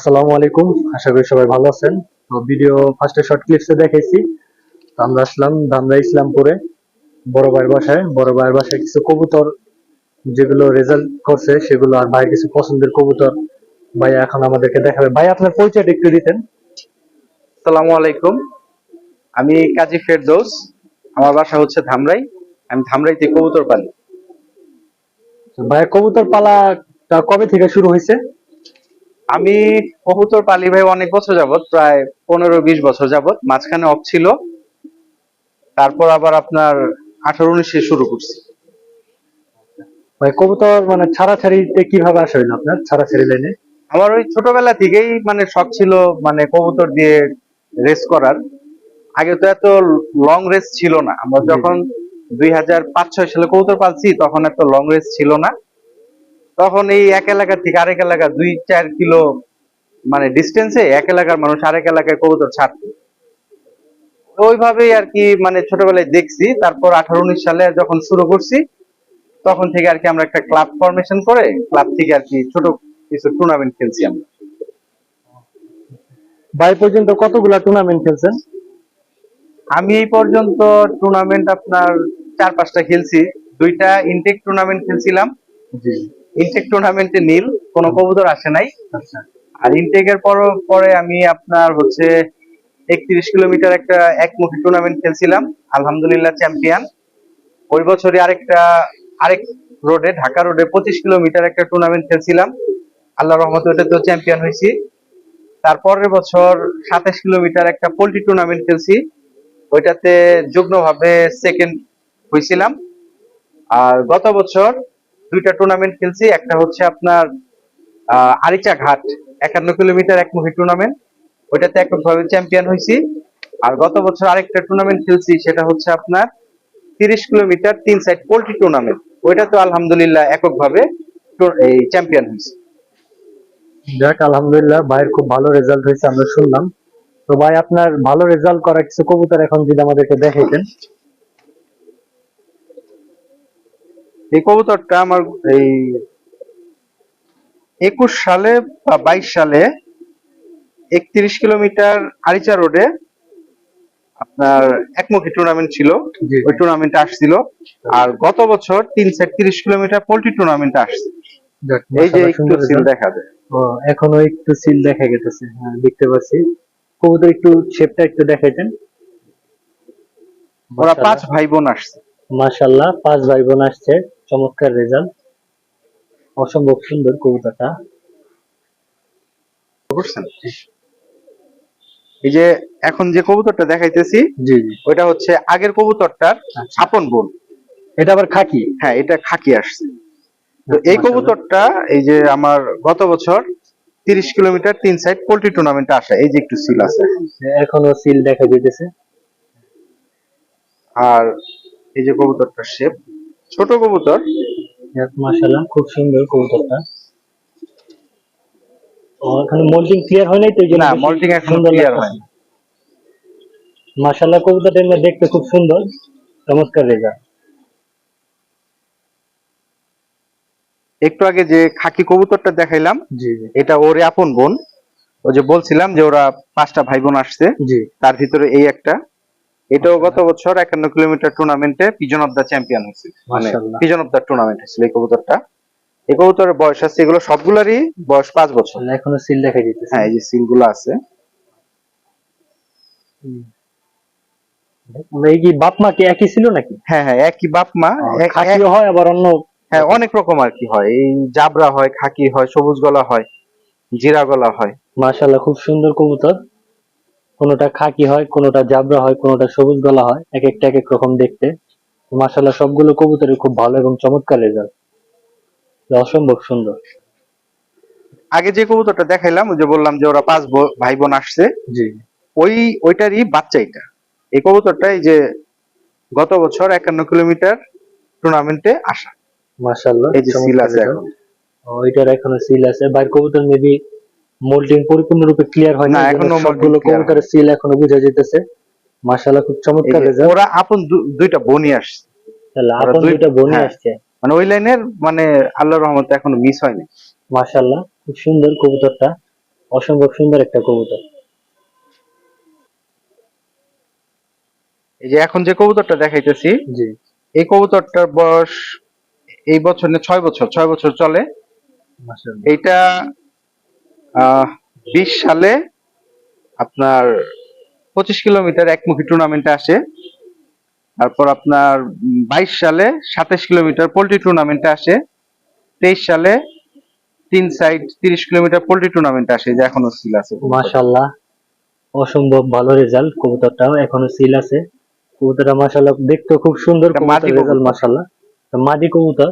আসসালামু আলাইকুম। আশা করি সবাই ভালো আছেন। তো ভিডিও ফার্স্টে শর্ট ক্লিপসে দেখাইছি। তো আমরা আসলাম ধামরা ইসলামপুরে বড় ভাইয়ের বাসায়। বড় ভাইয়ের বাসায় কিছু কবুতর যেগুলো রেজাল্ট করছে সেগুলো আর ভাই কিছু পছন্দের কবুতর ভাই এখন আমাদেরকে দেখাবে। ভাই আপনার পরিচয়টা একটু দিতেন। আসসালামু আলাইকুম। আমি কাজী ফেরদৌস। আমার বাসা হচ্ছে ধামরাই। আমি ধামরাইতে কবুতর পালি। ভাই কবুতর পালাটা কবে থেকে শুরু হয়েছে? আমি কবুতর পালি ভাই অনেক বছর যাবত প্রায় পনেরো বিশ বছর যাবত। মাঝখানে অফ ছিল। তারপর আবার আপনার আঠারো উনিশে শুরু করছি। ভাই কবুতর মানে ছাড়াছাড়িতে কীভাবে আসা হইল আপনার ছাড়াছাড়ি লাইনে? আমার ওই ছোটবেলা থেকেই মানে শখ ছিল মানে কবুতর দিয়ে রেস করার। আগে তো এত লং রেস ছিল না। আমরা যখন দুই হাজার পাঁচ ছয় সালে কবুতর পালছি তখন এত লং রেস ছিল না। তখন এই এক এলাকা থেকে আরেক এলাকা দুই চার কিলো মানে ডিস্টেন্সে এক এলাকার মানুষ আরেক এলাকায় কবুতর ছাড়তো। ওইভাবেই আর কি মানে ছোটবেলায় দেখছি তারপর আঠারো উনিশ সালে যখন শুরু করছি তখন থেকে আর কি আমরা একটা ক্লাব ফরমেশন করে ক্লাব থেকে আর কি ছোট কিছু টুর্নামেন্ট খেলছি আমরা। ভাই পর্যন্ত কতগুলা টুর্নামেন্ট খেলছেন? আমি এই পর্যন্ত টুর্নামেন্ট আপনার চার পাঁচটা খেলছি। দুইটা ইনটেক টুর্নামেন্ট খেলছিলাম। জি। ইনটেক টুর্নামেন্টে নীল কোনো কবুতর আসে নাই। আচ্ছা। আর ইনটেকের পর পরে আমি আপনার হচ্ছে একত্রিশ কিলোমিটার একটা একমুখী টুর্নামেন্ট খেলছিলাম আলহামদুলিল্লাহ চ্যাম্পিয়ন ওই বছরই আরেকটা আরেক রোডে ঢাকা রোডে পঁচিশ কিলোমিটার একটা টুর্নামেন্ট খেলছিলাম। আল্লাহ রহমতে ওটাতেও চ্যাম্পিয়ন হয়েছি। তারপরের বছর সাতাশ কিলোমিটার একটা পোল্ট্রি টুর্নামেন্ট খেলছি। ওইটাতে যুগ্মভাবে সেকেন্ড হয়েছিলাম। আর গত বছর দুইটা টুর্নামেন্ট খেলছি। একটা হচ্ছে আপনার আরিচা ঘাট, একান্ন কিলোমিটার একমুখী টুর্নামেন্ট ওইটাতে এককভাবে চ্যাম্পিয়ন হয়েছি আর গত বছর আরেকটা টুর্নামেন্ট খেলছি, সেটা হচ্ছে আপনার তিরিশ কিলোমিটার তিন সাইড পোল্ট্রি টুর্নামেন্ট ওইটা তো আলহামদুলিল্লাহ এককভাবে এই চ্যাম্পিয়ন হয়েছে যাক আলহামদুলিল্লাহ, ভাইয়ের খুব ভালো রেজাল্ট হয়েছে আমরা শুনলাম। তো ভাই, আপনার ভালো রেজাল্ট করা কিছু কবুতর এখন যদি আমাদেরকে দেখাইতেন। এই কবুতরটা আমার এই একুশ সালে বা বাইশ সালে একত্রিশ কিলোমিটার আরিচা রোডে আপনার একমুখী টুর্নামেন্ট ছিল। ওই টুর্নামেন্টে আসছিল। আর গত বছর তিন সাইড তিরিশ কিলোমিটার পোল্ট্রি টুর্নামেন্টে আসছে। এই যে একটু সিল দেখা যায়। এখনও একটু সিল দেখা গেতেছে হ্যাঁ দেখতে পাচ্ছি। কবুতর একটু শেপটা একটু দেখাইতেন। ওরা পাঁচ ভাই বোন আসছে। মাশাল্লাহ পাঁচ ভাই বোন আসছে। চমৎকার রেজাল্ট অসম্ভব সুন্দর বুঝছেন এই যে এখন যে কবুতরটা দেখাইতেছি জি জি। ওইটা হচ্ছে আগের কবুতরটার আচ্ছা। আপন বোন। এটা আবার খাকি? হ্যাঁ এটা খাকি আসছে। তো এই কবুতরটা এই যে আমার গত বছর তিরিশ কিলোমিটার তিন সাইড পোল্ট্রি টুর্নামেন্টে আসা এই যে একটু সিল আছে। এখনও সিল দেখা যেতেছে আর এই যে কবুতরটার শেপ ছোট কবুতর? মাশাআল্লাহ খুব সুন্দর কবুতরটা। এখানে ক্লিয়ার হয় নাই তো এই না মল্টিং এখন ক্লিয়ার মাশাআল্লাহ কবুতরটা দেখতে খুব সুন্দর। চমৎকার রেজাল্ট একটু আগে যে খাকি কবুতরটা দেখাইলাম এটা ওর আপন বোন। ও যে বলছিলাম যে ওরা পাঁচটা ভাই বোন আসছে তার ভিতরে এই একটা। এটাও গত বছর একান্ন কিলোমিটার টুর্নামেন্টে পিজন অফ দ্য চ্যাম্পিয়ন হয়েছিল মানে পিজন অফ দ্য টুর্নামেন্ট হয়েছিল এই কবুতরটা। এই কবুতরের বয়স আছে এগুলো সবগুলারই বয়স পাঁচ বছর। এখনও সিল দেখা যেতেছে হ্যাঁ এই যে সিলগুলো আছে। এই কি বাপ মা কি একই ছিল নাকি? হ্যাঁ হ্যাঁ একই বাপ মা এক- হয় আবার অন্য হ্যাঁ অনেক রকম আর কি হয়। এই জাবরা হয় খাকি হয় সবুজ গলা হয় জিরা গলা হয়। মাশাআল্লাহ খুব সুন্দর কবুতর। কোনোটা খাকি হয় কোনোটা জাবরা হয় কোনোটা সবুজ গলা হয় এক একটা এক এক রকম দেখতে। মাশাআল্লাহ সবগুলো কবুতরই খুব ভালো এবং চমৎকার রেজাল্ট অসম্ভব সুন্দর। আগে যে কবুতরটা দেখাইলাম যে বললাম যে ওরা পাঁচ ভাই বোন আসছে জি। ওই ওইটারই বাচ্চা এটা। এই কবুতরটা এই যে গত বছর একান্ন কিলোমিটার টুর্নামেন্টে আসা। মাশাআল্লাহ এই যে সিল আছে। এখন। ও, এটার এখনও সিল আছে। বাইর কবুতর মেবি মোল্ডিং পরিপূর্ণরূপে ক্লিয়ার হয় না, না এখনও সবগুলো কবুতরের সিল এখনও বোঝা যেতেছে মাশাআল্লাহ খুব চমৎকার রেজাল্ট ওরা আপন দুইটা বোনই আসছে। তাহলে আপন দুইটা বোনই হ্যাঁ। আসছে। মানে ওই লাইনের মানে আল্লাহর রহমতে এখনও মিস হয়নি। মাশাআল্লাহ খুব সুন্দর কবুতরটা। অসম্ভব সুন্দর একটা কবুতর। এই যে এখন যে কবুতরটা দেখাইতেছি জি। এই কবুতরটার বয়স এই বছর না ছয় বছর ছয় বছর চলে। মাশাআল্লাহ। এইটা বিশ সালে আপনার পঁচিশ কিলোমিটার একমুখী টুর্নামেন্টে আসে। তারপর আপনার বাইশ সালে সাতাশ কিলোমিটার পোল্ট্রি টুর্নামেন্টে আসে। তেইশ সালে তিন সাইড তিরিশ কিলোমিটার পোল্ট্রি টুর্নামেন্ট আসে যে এখনও সিল আছে। মাশাআল্লাহ অসম্ভব ভালো রেজাল্ট কবুতরটাও এখনও সিল আছে। কবুতরটা মাশাআল্লাহ দেখতে খুব সুন্দর মাদি রেজাল্ট কবুতর। মাশাআল্লাহ। মাদি কবুতর।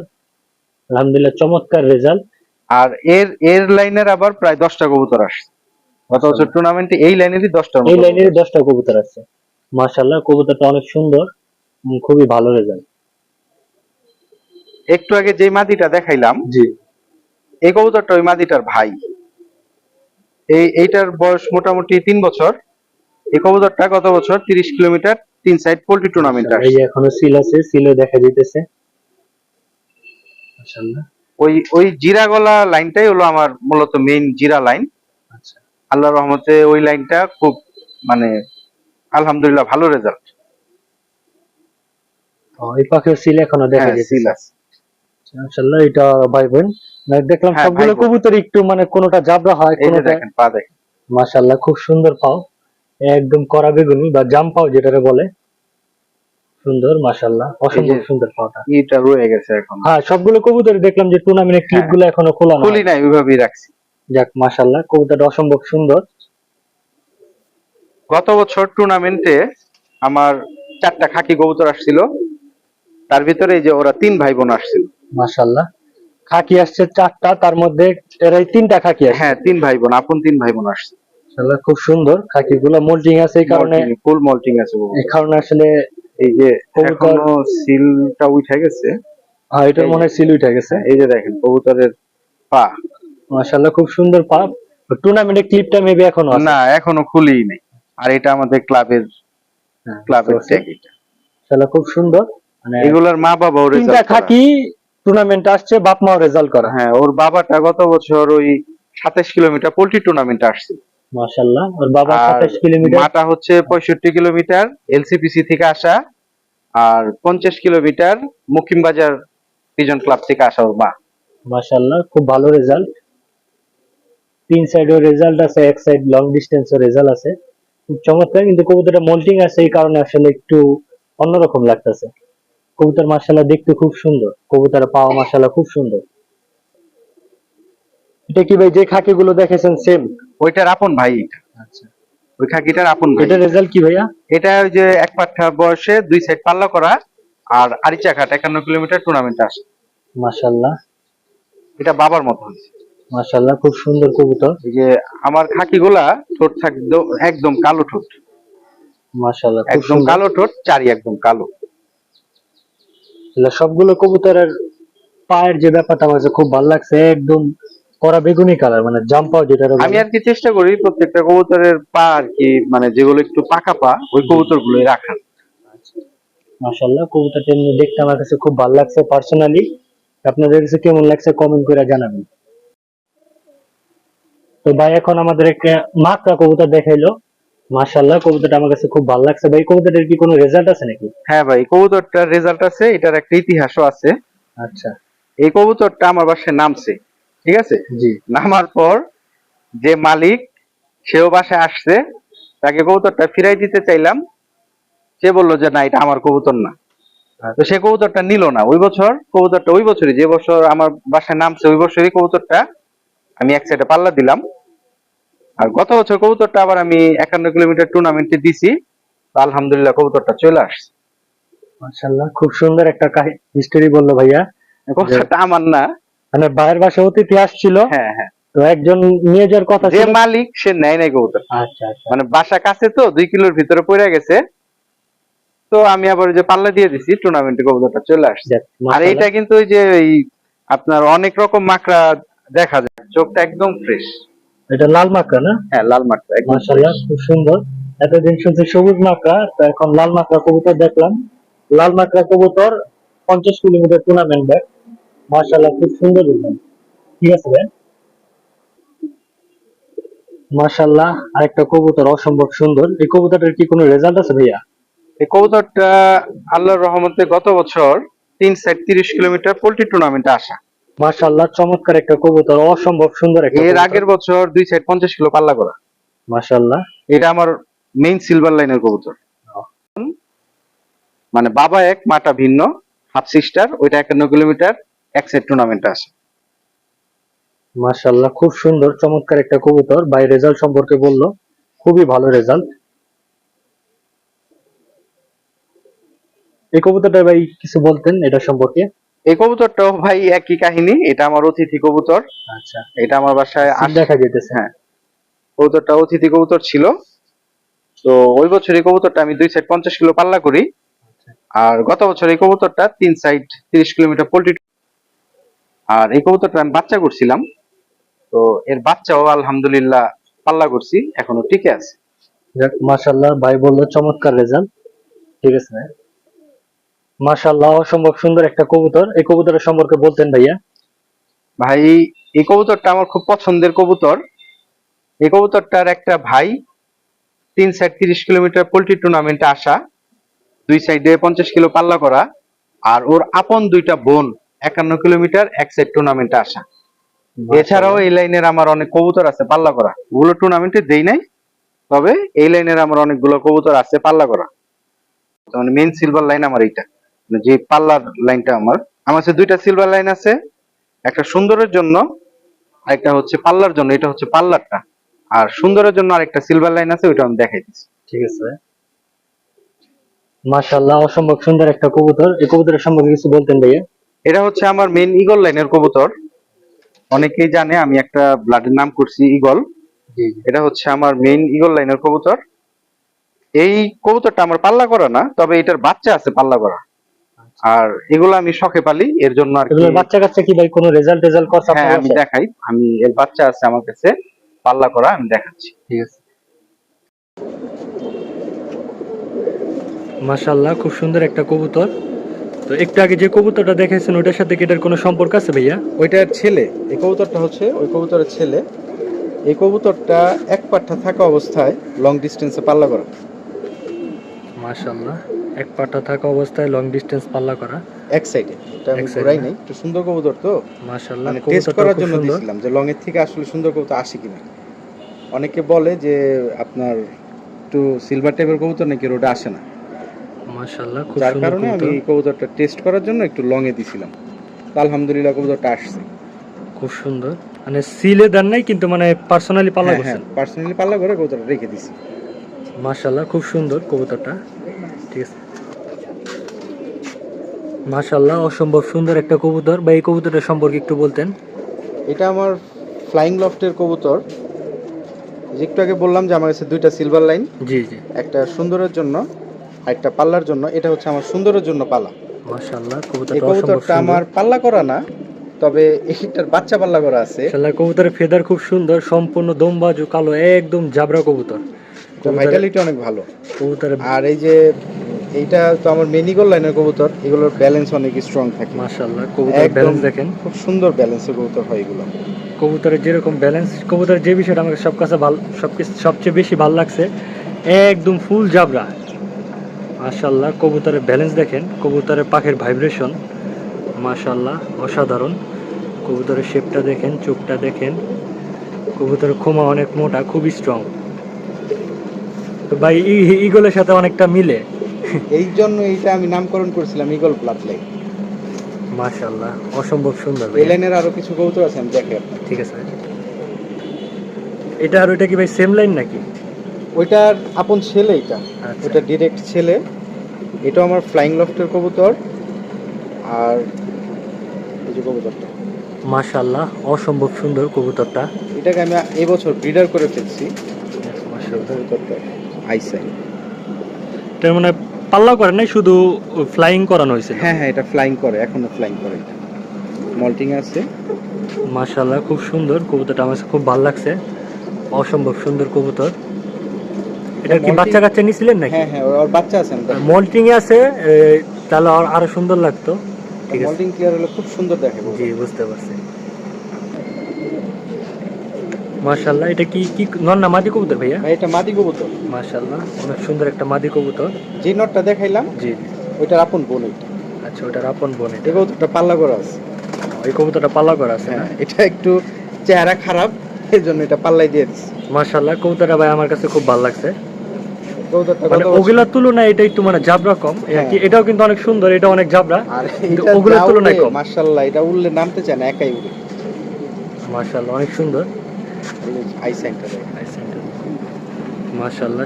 আলহামদুলিল্লাহ চমৎকার রেজাল্ট আর এর এর লাইনের আবার প্রায় দশটা কবুতর আসছে। গত বছর টুর্নামেন্টে এই লাইনেরই দশটা এই লাইনের দশটা কবুতর আছে মাশাআল্লাহ কবুতরটা অনেক সুন্দর খুবই ভালো রেজাল্ট একটু আগে যে মাদিটা দেখাইলাম জি। এই কবুতরটা ওই মাদিটার ভাই। এই এইটার বয়স মোটামুটি তিন বছর। এই কবুতরটা গত বছর তিরিশ কিলোমিটার তিন সাইড পোল্ট্রি টুর্নামেন্ট এই এখনও সিল আছে সিলও দেখা যাইতেছে। মাশাআল্লাহ। ওই ওই জিরা গলা লাইনটাই হলো আমার মূলত মেইন জিরা লাইন আচ্ছা। আল্লাহ রহমতে ওই লাইনটা খুব মানে আলহামদুলিল্লাহ ভালো রেজাল্ট ও, এই পাখির সিল এখনও দেখা হ্যাঁ যাচ্ছে। সিল আছে। মাশাআল্লাহ এটা ভাই বোন দেখলাম হ্যাঁ, সবগুলো কবুতর একটু মানে কোনোটা জাবরা হয় কোনোটা দেখেন পা দেখেন। মাশাআল্লাহ খুব সুন্দর পাও। একদম কড়া বেগুনি বা জাম পাও যেটারে বলে। সুন্দর মাশাআল্লাহ। অসম্ভব সুন্দর পাওটা এটা রয়ে গেছে এখন। হ্যাঁ সবগুলো কবুতর দেখলাম যে টুর্নামেন্টের ক্লিপগুলো এখনও খোলা না খুলি নাই ওইভাবেই রাখছি। যাক মাশাআল্লাহ কবুতরটা অসম্ভব সুন্দর। গত বছর টুর্নামেন্টে আমার চারটা খাকি কবুতর আসছিল। তার ভিতরে এই যে ওরা তিন ভাই বোন আসছিল। মাশাআল্লাহ। খাকি আসছে চারটা তার মধ্যে এরাই তিনটা খাকি আছে হ্যাঁ তিন ভাই বোন আপন তিন ভাই বোন আসছে খুব সুন্দর। খাকি গুলো মোল্ডিং আছে এই কারণে। ফুল মল্টিং আছে এই কারণে আসলে এই যে এখনও সিলটা উঠে গেছে। হ্যাঁ এটার মনে হয় সিল উঠে গেছে। এই যে দেখেন কবুতরের পা। মাশাআল্লাহ খুব সুন্দর পা। টুর্নামেন্টের ক্লিপটা মেবি এখনও না এখনও খুলিই নেই। আর এটা আমাদের ক্লাবের হ্যাঁ, ক্লাবের ট্যাগ এটা। মাশাআল্লাহ খুব সুন্দর। মানে এগুলার মা বাবাও তিনটা রেজাল্ট খাকি টুর্নামেন্ট আসছে বাপ মাও রেজাল্ট করা। হ্যাঁ ওর বাবাটা গত বছর ওই সাতাশ কিলোমিটার পোল্ট্রি টুর্নামেন্ট আসছে। মাশাআল্লাহ। ওর বাবা 27 কিলোমিটার? মাটা হচ্ছে পঁয়ষট্টি কিলোমিটার এলসিপিসি থেকে আসা। আর পঞ্চাশ কিলোমিটার মুকিম বাজার পিজন ক্লাব থেকে আসা ওর মা। মাশাআল্লাহ খুব ভালো রেজাল্ট তিন সাইডেও রেজাল্ট আছে এক সাইড লং ডিস্টেন্সও রেজাল্ট আছে। খুব চমৎকার কিন্তু কবুতরটা মোল্টিং আছে এই কারণে আসলে একটু অন্যরকম লাগতেছে। কবুতর মাশাআল্লাহ দেখতে খুব সুন্দর। কবুতর পাওয়া মাশাআল্লাহ খুব সুন্দর। এটা কি ভাই যে খাকি গুলো দেখেছেন সেম ওইটার আপন ভাই। এটা আচ্ছা। ওই খাকিটার আপন ভাই। এটা রেজাল্ট কি ভাইয়া? এটা ওই যে এক পাঠা বয়সে দুই সাইড পাল্লা করা আর আরিচাঘাট একান্ন কিলোমিটার টুর্নামেন্ট আসে। এটা বাবার মতো হয়েছে। খুব সুন্দর কবুতর। এই যে আমার খাকিগুলা ঠোঁট থাকতো একদম কালো ঠোঁট। মাশাআল্লাহ একদম কালো ঠোঁট চারি একদম কালো। সবগুলো কবুতরের পায়ের যে ব্যাপারটা আমার খুব ভালো লাগছে একদম কড়া বেগুনি কালার মানে জাম্পাও যেটা আমি আর কি চেষ্টা করি প্রত্যেকটা কবুতরের পা আর কি মানে যেগুলো একটু পাকা পা ওই কবুতর গুলোই রাখার। মাশাআল্লাহ কবুতরটা এমনি দেখতে আমার কাছে খুব ভালো লাগছে পার্সোনালি আপনাদের কাছে কেমন লাগছে কমেন্ট করে জানাবেন। তো ভাই এখন আমাদের একটা মাকড়া কবুতর দেখাইলো। মাশাআল্লাহ কবুতরটা আমার কাছে খুব ভালো লাগছে। ভাই কবুতরের কি কোনো রেজাল্ট আছে নাকি? হ্যাঁ ভাই কবুতরটার রেজাল্ট আছে এটার একটা ইতিহাসও আছে। আচ্ছা। এই কবুতরটা আমার বাসায় নামছে। ঠিক আছে? জি। নামার পর যে মালিক সেও বাসায় আসছে। তাকে কবুতরটা ফিরাই দিতে চাইলাম। সে বলল যে না এটা আমার কবুতর না। তো সে কবুতরটা নিল না। ওই বছর কবুতরটা ওই বছরই যে বছর আমার বাসায় নামছে ওই বছরই কবুতরটা আমি এক সাইডে পাল্লা দিলাম। আর গত বছর কবুতরটা আবার আমি একান্ন কিলোমিটার টুর্নামেন্টে দিছি। আলহামদুলিল্লাহ কবুতরটা চলে আসছে। মাশাআল্লাহ খুব সুন্দর একটা হিস্টোরি বলল ভাইয়া। কবুতরটা আমার না। মানে বাইরের বাসা অতিথি আসছিল। হ্যাঁ হ্যাঁ। তো একজন নিয়ে যাওয়ার কথা যে মালিক সে নেয় নাই কবুতর। আচ্ছা আচ্ছা। মানে বাসা কাছে তো দুই কিলোর ভিতরে পড়ে গেছে। তো আমি আবার যে পাল্লা দিয়ে দিছি টুর্নামেন্টে কবুতরটা চলে আসছে। আর। এইটা কিন্তু ওই যে এই আপনার অনেক রকম মাকড়া দেখা যায়। চোখটা একদম ফ্রেশ এটা লাল মাকড়া না? হ্যাঁ লাল মাকড়া একদম মাশাআল্লাহ খুব সুন্দর। এতদিন শুনছি সবুজ মাকড়া তো এখন লাল মাকড়া কবুতর দেখলাম। লাল মাকড়া কবুতর পঞ্চাশ কিলোমিটার টুর্নামেন্ট ব্যাগ মাশাআল্লাহ খুব সুন্দর ঠিক আছে ভাই? আরেকটা কবুতর অসম্ভব সুন্দর। এই কবুতরটার কি কোনো রেজাল্ট আছে ভাইয়া? এই কবুতরটা আল্লাহর রহমতে গত বছর তিন সাইড তিরিশ কিলোমিটার পোল্ট্রি টুর্নামেন্টে আসা। চমৎকার একটা কবুতর অসম্ভব সুন্দর এর আগের বছর দুই সাইড পঞ্চাশ কিলো পাল্লা করা। মাশাল্লাহ এটা আমার মেইন সিলভার লাইনের কবুতর। মানে বাবা এক মাটা ভিন্ন হাফ সিস্টার ওইটা একান্ন কিলোমিটার। এক সাইড টুর্নামেন্টে আসে মাশাল্লাহ খুব সুন্দর চমৎকার একটা কবুতর। ভাই রেজাল্ট সম্পর্কে বলল খুবই ভালো রেজাল্ট এই কবুতরটা ভাই কিছু বলতেন এটা সম্পর্কে? এই কবুতরটাও ভাই একই কাহিনী এটা আমার অতিথি কবুতর। আচ্ছা। এটা আমার বাসায় দেখা যেতেছে হ্যাঁ। কবুতরটা অতিথি কবুতর ছিল। তো ওই বছর এই কবুতরটা আমি দুই সাইড পঞ্চাশ কিলো পাল্লা করি। আর গত বছর এই কবুতরটা তিন সাইড তিরিশ কিলোমিটার পোল্ট্রি আর এই কবুতরটা আমি বাচ্চা করছিলাম। তো এর বাচ্চাও আলহামদুলিল্লাহ পাল্লা করছি এখনও টিকে আছে। যাক মাশাল্লাহ ভাই বলল চমৎকার রেজাল্ট ঠিক আছে ভাই। মাশাল্লাহ অসম্ভব সুন্দর একটা কবুতর। এই কবুতরের সম্পর্কে বলতেন ভাইয়া। ভাই এই কবুতরটা আমার খুব পছন্দের কবুতর। এই কবুতরটার একটা ভাই তিন সাইড তিরিশ কিলোমিটার পোলট্রি টুর্নামেন্টে আসা দুই সাইডে পঞ্চাশ কিলো পাল্লা করা আর ওর আপন দুইটা বোন। একান্ন কিলোমিটার এক সাইড টুর্নামেন্টে আসা। এছাড়াও এই লাইনের আমার অনেক কবুতর আছে পাল্লা করা। ওগুলো টুর্নামেন্টে দেই নাই তবে এই লাইনের আমার অনেকগুলো কবুতর আছে পাল্লা করা। মানে মেইন সিলভার লাইন আমার এইটা। মানে যে পাল্লার লাইনটা আমার। আমার কাছে দুইটা সিলভার লাইন আছে একটা সুন্দরের জন্য একটা হচ্ছে পাল্লার জন্য এটা হচ্ছে পাল্লারটা। আর সুন্দরের জন্য আরেকটা সিলভার লাইন আছে ওইটা আমি দেখাই দিচ্ছি। ঠিক আছে। মাশাল্লাহ অসম্ভব সুন্দর একটা কবুতর। এই কবুতরের সম্পর্কে কিছু বলতেন ভাইয়া? এটা হচ্ছে আমার মেইন ইগল লাইনের কবুতর। অনেকেই জানে আমি একটা ব্লাডের নাম করছি ইগল এটা হচ্ছে আমার মেইন ইগল লাইনের কবুতর। এই কবুতরটা আমার পাল্লা করা না তবে এটার বাচ্চা আছে পাল্লা করা। আর এগুলো আমি শখে পালি এর জন্য আর কি বাচ্চা কাচ্চা কি ভাই কোনো রেজাল্ট রেজাল্ট করছে হ্যাঁ আমি দেখাই। আমি এর বাচ্চা আছে আমার কাছে পাল্লা করা আমি দেখাচ্ছি। ঠিক আছে। মাশাল্লাহ খুব সুন্দর একটা কবুতর। তো একটু আগে যে কবুতরটা দেখেছেন ওটার সাথে কি এটার কোনো সম্পর্ক আছে ভাইয়া? ওইটার ছেলে এই কবুতরটা হচ্ছে ওই কবুতরের ছেলে। এই কবুতরটা এক পাঠা থাকা অবস্থায় লং ডিস্টেন্সে পাল্লা করা। মাশাল্লাহ এক পাটা থাকা অবস্থায় লং ডিস্টেন্স পাল্লা করা। এক সাইডে এটা আমি ঘুরাই? নেই একটু সুন্দর কবুতর তো। মাশাল্লাহ মানে টেস্ট করার জন্য দিয়েছিলাম যে লং এর থেকে আসলে সুন্দর কবুতর আসে কিনা। অনেকে বলে যে আপনার একটু সিলভার টাইপের কবুতর নাকি রোডে আসে না। মাশাল্লাহ খুব যার কারণে আমি এই কবুতরটা টেস্ট করার জন্য একটু লং এ দিছিলাম। আলহামদুলিল্লাহ কবুতরটা আসছে। খুব সুন্দর। মানে সিলে দেন নাই কিন্তু মানে পার্সোনালি পাল্লা হ্যাঁ হ্যাঁ করছেন পার্সোনালি পাল্লা করে কবুতরটা রেখে দিছি। মাশাল্লাহ খুব সুন্দর কবুতরটা। ঠিক আছে। মাশাল্লাহ অসম্ভব সুন্দর একটা কবুতর। বা এই কবুতরটা সম্পর্কে একটু বলতেন। এটা আমার ফ্লাইং লফটের কবুতর। যে একটু আগে বললাম যে আমার কাছে দুইটা সিলভার লাইন জি জি। একটা সুন্দরের জন্য। একটা পাল্লার জন্য এটা হচ্ছে আমার সুন্দরের জন্য পালা মাশাল্লাহ কবুতরটা কবুতরটা আমার পাল্লা করা না তবে এইটার বাচ্চা পাল্লা করা আছে। কবুতরের ফেদার খুব সুন্দর সম্পূর্ণ দমবাজু কালো একদম জাবরা কবুতর। ভাইটালিটি অনেক ভালো। কবুতরের আর এই যে এইটা তো আমার মেনিগল লাইনের কবুতর এগুলোর ব্যালেন্স অনেক স্ট্রং থাকে। কবুতরের ব্যালেন্স দেখেন। খুব সুন্দর ব্যালেন্সের কবুতর হয় এগুলো। কবুতরের যেরকম ব্যালেন্স কবুতরের যে বিষয়টা আমাকে সব কাছে ভালো সব সবচেয়ে বেশি ভালো লাগছে একদম ফুল জাবরা। মাশাল্লাহ কবুতরের ব্যালেন্স দেখেন কবুতরের পাখের ভাইব্রেশন মাশাল্লাহ অসাধারণ। কবুতরের শেপটা দেখেন চোখটা দেখেন। কবুতরের খোমা অনেক মোটা খুবই স্ট্রং তো ভাই ইগলের সাথে অনেকটা মিলে। এই জন্য এইটা আমি নামকরণ করেছিলাম ইগল প্লাট লাইন মাশাল্লাহ অসম্ভব সুন্দর এই লাইনের আরও কিছু কবুতর আছে আমি দেখে ঠিক আছে এটা আর ওইটা কি ভাই সেম লাইন নাকি? ওইটার আপন ছেলে এটা। আচ্ছা। ওটা ডিরেক্ট ছেলে। এটা আমার ফ্লাইং লফটের কবুতর। আর এই যে কবুতরটা। মাশাল্লাহ অসম্ভব সুন্দর কবুতরটা। এটাকে আমি এবছর ব্রিডার করে ফেলছি। কবুতরটা আইসাই। এটার মানে পাল্লা করে নাই শুধু ফ্লাইং করানো হয়েছে? হ্যাঁ হ্যাঁ এটা ফ্লাইং করে এখনও ফ্লাইং করে এটা। মল্টিং আছে। মাশাল্লাহ খুব সুন্দর কবুতরটা। আমার খুব ভালো লাগছে। অসম্ভব সুন্দর কবুতর। এটা কি বাচ্চা কাচ্চা নিছিলেন নাকি? হ্যাঁ হ্যাঁ ওর বাচ্চা আছে আমি মল্টিং এ আছে তাহলে আর- আরও সুন্দর লাগতো। ঠিক আছে। মল্টিং ক্লিয়ার হলে খুব সুন্দর দেখে জি বুঝতে পারছি। মাশাল্লাহ এটা কি কি নর না মাদি কবুতর ভাইয়া? ভাই এটা মাদি কবুতর। মাশাল্লাহ অনেক সুন্দর একটা মাদি কবুতর। যে নটটা দেখাইলাম জি। ওইটার আপন বোন এটা। আচ্ছা ওটার আপন বোন এটা। কবুতরটা পাল্লা করা আছে। এই কবুতরটা পাল্লা করা আছে না? হ্যাঁ এটা একটু চেহারা খারাপ এই জন্য এটা পাল্লাই দিয়ে দিচ্ছি মাশাল্লাহ কবুতরটা ভাই আমার কাছে খুব ভালো লাগছে। মানে ওগুলার তুলনায় এটা একটু মানে জাবরা কম। কি হ্যাঁ। এটাও কিন্তু অনেক সুন্দর এটা অনেক জাবরা ওগুলোর তুলনায় কম। মাশাআল্লাহ এটা উড়লে নামতে চায় না একাই উড়ে। অনেক সুন্দর। আই সেন্টারে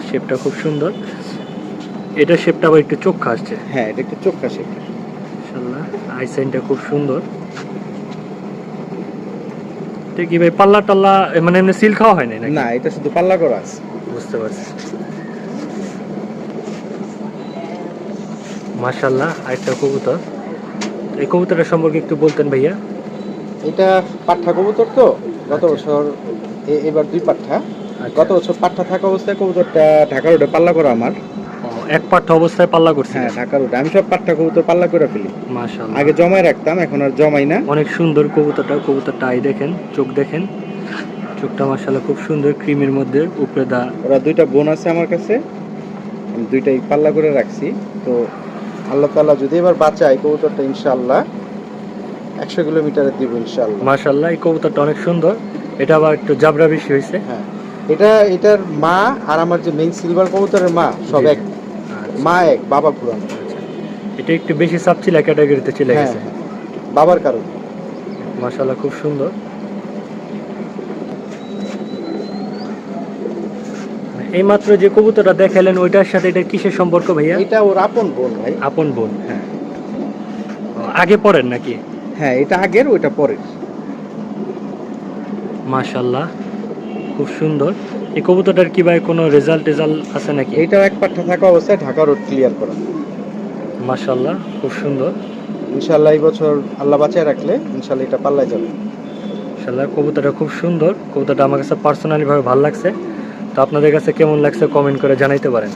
শেপটা খুব সুন্দর। এটা শেপটা আবার একটু চোখ আসছে। হ্যাঁ এটা একটু চোখ কাশে মাশাল্লাহ আই সাইনটা খুব সুন্দর। ঠিক কি ভাই পাল্লা টাল্লা মানে এমনি সিল খাওয়া হয় নাই না এটা শুধু পাল্লা করা আছে। বুঝতে পারছি। মাশাল্লাহ আরেকটা কবুতর। এই কবুতরের সম্পর্কে একটু বলতেন ভাইয়া। এটা পাঠা কবুতর তো গত আচ্ছা। বছর এ- এবার দুই পাঠা আচ্ছা। গত বছর পাঠা থাকা অবস্থায় কবুতরটা ঢাকা রোডে পাল্লা করা আমার। এক পাঠ্য অবস্থায় পাল্লা করছি হ্যাঁ ঢাকা রোডে। আমি সব পাঠা কবুতর পাল্লা করে ফেলি। মাশাল্লাহ আগে জমাই রাখতাম এখন আর জমাই না। অনেক সুন্দর কবুতরটা কবুতরটা আই দেখেন চোখ দেখেন। চোখটা মাশাল্লাহ খুব সুন্দর ক্রিমের মধ্যে উপরে দা ওরা দুইটা বোন আছে আমার কাছে। দুইটাই পাল্লা করে রাখছি। তো আল্লাহ তাআলা যদি এবার বাঁচায় কবুতরটা ইনশাআল্লাহ একশো কিলোমিটারে দিব ইনশাআল্লাহ। মাশাল্লাহ এই কবুতরটা অনেক সুন্দর। এটা আবার একটু জাবরা বেশি হয়েছে। হ্যাঁ। এটা এটার মা আর আমার যে মেইন সিলভার কবুতরের মা সব। এক। মা এক বাবা পুরানো। আচ্ছা। এটা একটু বেশি সাপচিলা ক্যাটাগরিতে চলে গেছে। হ্যাঁ। বাবার কারণ। মাশাল্লাহ খুব সুন্দর। এই মাত্র যে কবুতরটা দেখালেন ওইটার সাথে এটা কিসের সম্পর্ক ভাইয়া? এটা ওর আপন বোন ভাই। আপন বোন হ্যাঁ। আগে পড়েন নাকি? হ্যাঁ এটা আগের ওইটা পরের। মাশাল্লাহ খুব সুন্দর। এই কবুতরটার কি ভাই কোনো রেজাল্ট টেজাল্ট আছে নাকি? এটাও এক পাঠা থাকা অবস্থায় ঢাকা রোড ক্লিয়ার করা। মাশাল্লাহ খুব সুন্দর। ইনশাআল্লাহ এই বছর আল্লাহ বাঁচায় রাখলে ইনশাআল্লাহ এটা পাল্লায় যাবে। মাশাল্লাহ কবুতরটা খুব সুন্দর। কবুতরটা আমার কাছে পার্সোনালি ভাবে ভালো লাগছে। তো আপনাদের কাছে কেমন লাগছে কমেন্ট করে জানাইতে পারেন।